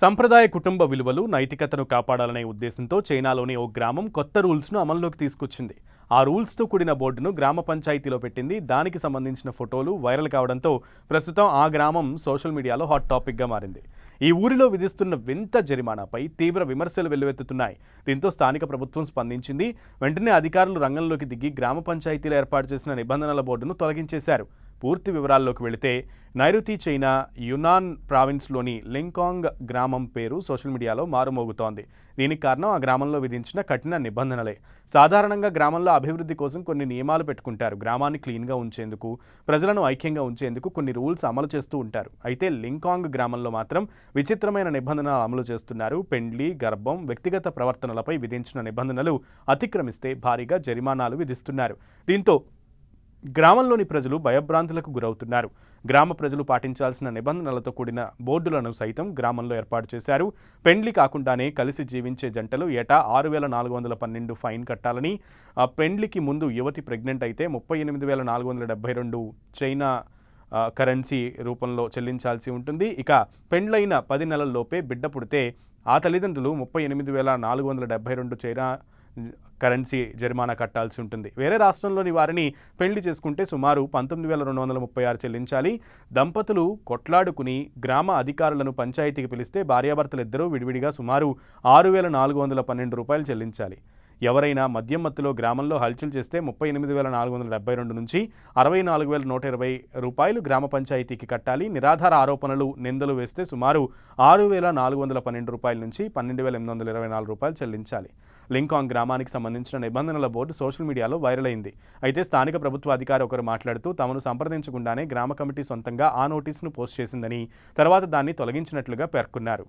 సంప్రదాయ కుటుంబ విలువలు నైతికతను కాపాడాలనే ఉద్దేశంతో చైనాలోని ఓ గ్రామం కొత్త రూల్స్ను అమల్లోకి తీసుకొచ్చింది. ఆ రూల్స్తో కూడిన బోర్డును గ్రామ పంచాయతీలో పెట్టింది. దానికి సంబంధించిన ఫోటోలు వైరల్ కావడంతో ప్రస్తుతం ఆ గ్రామం సోషల్ మీడియాలో హాట్ టాపిక్గా మారింది. ఈ ఊరిలో విధిస్తున్న వింత జరిమానాపై తీవ్ర విమర్శలు వెల్లువెత్తుతున్నాయి. దీంతో స్థానిక ప్రభుత్వం స్పందించింది. వెంటనే అధికారులు రంగంలోకి దిగి గ్రామ పంచాయతీలో ఏర్పాటు చేసిన నిబంధనల బోర్డును తొలగించేశారు. పూర్తి వివరాల్లోకి వెళితే నైరుతి చైనా యునాన్ ప్రావిన్స్లోని లింకాంగ్ గ్రామం పేరు సోషల్ మీడియాలో మారుమోగుతోంది. దీనికి కారణం ఆ గ్రామంలో విధించిన కఠిన నిబంధనలే. సాధారణంగా గ్రామంలో అభివృద్ధి కోసం కొన్ని నియమాలు పెట్టుకుంటారు. గ్రామాన్ని క్లీన్గా ఉంచేందుకు ప్రజలను ఐక్యంగా ఉంచేందుకు కొన్ని రూల్స్ అమలు చేస్తూ ఉంటారు. అయితే లింకాంగ్ గ్రామంలో మాత్రం విచిత్రమైన నిబంధనలు అమలు చేస్తున్నారు. పెండ్లి గర్భం వ్యక్తిగత ప్రవర్తనలపై విధించిన నిబంధనలు అతిక్రమిస్తే భారీగా జరిమానాలు విధిస్తున్నారు. దీంతో గ్రామంలోని ప్రజలు భయభ్రాంతులకు గురవుతున్నారు. గ్రామ ప్రజలు పాటించాల్సిన నిబంధనలతో కూడిన బోర్డులను సైతం గ్రామంలో ఏర్పాటు చేశారు. పెండ్లి కాకుండానే కలిసి జీవించే జంటలు ఏటా ఆరు వేల నాలుగు వందల పన్నెండు ఫైన్ కట్టాలని ఆ పెండ్లికి ముందు యువతి ప్రెగ్నెంట్ అయితే ముప్పై ఎనిమిది వేల నాలుగు వందల డెబ్బై రెండు చైనా కరెన్సీ రూపంలో చెల్లించాల్సి ఉంటుంది. ఇక పెండ్లైన పది నెలల్లోపే బిడ్డ పుడితే ఆ తల్లిదండ్రులు ముప్పై ఎనిమిది వేల నాలుగు వందల డెబ్బై రెండు చైనా కరెన్సీ జరిమానా కట్టాల్సి ఉంటుంది. వేరే రాష్ట్రంలోని వారిని పెళ్ళి చేసుకుంటే సుమారు పంతొమ్మిది వేల రెండు వందల ముప్పై ఆరు చెల్లించాలి. దంపతులు కొట్లాడుకుని గ్రామ అధికారులను పంచాయతీకి పిలిస్తే భార్యాభర్తలు ఇద్దరూ విడివిడిగా సుమారు ఆరు వేల నాలుగు వందల పన్నెండు రూపాయలు చెల్లించాలి. ఎవరైనా మద్యం మత్తులో గ్రామంలో హల్చల్ చేస్తే ముప్పై ఎనిమిది వేల నాలుగు వందల డెబ్బై రెండు నుంచి అరవై నాలుగు వేల నూట ఇరవై రూపాయలు గ్రామ పంచాయతీకి కట్టాలి. నిరాధార ఆరోపణలు నిందలు వేస్తే సుమారు ఆరు వేల నాలుగు వందల పన్నెండు రూపాయల నుంచి పన్నెండు వేల ఎనిమిది వందల ఇరవై నాలుగు రూపాయలు చెల్లించాలి. లింకాంగ్ గ్రామానికి సంబంధించిన నిబంధనల బోర్డు సోషల్ మీడియాలో వైరల్ అయింది. అయితే స్థానిక ప్రభుత్వ అధికారి ఒకరు మాట్లాడుతూ తమను సంప్రదించకుండానే గ్రామ కమిటీ సొంతంగా ఆ నోటీసును పోస్ట్ చేసిందని తర్వాత దాన్ని తొలగించినట్లుగా పేర్కొన్నారు.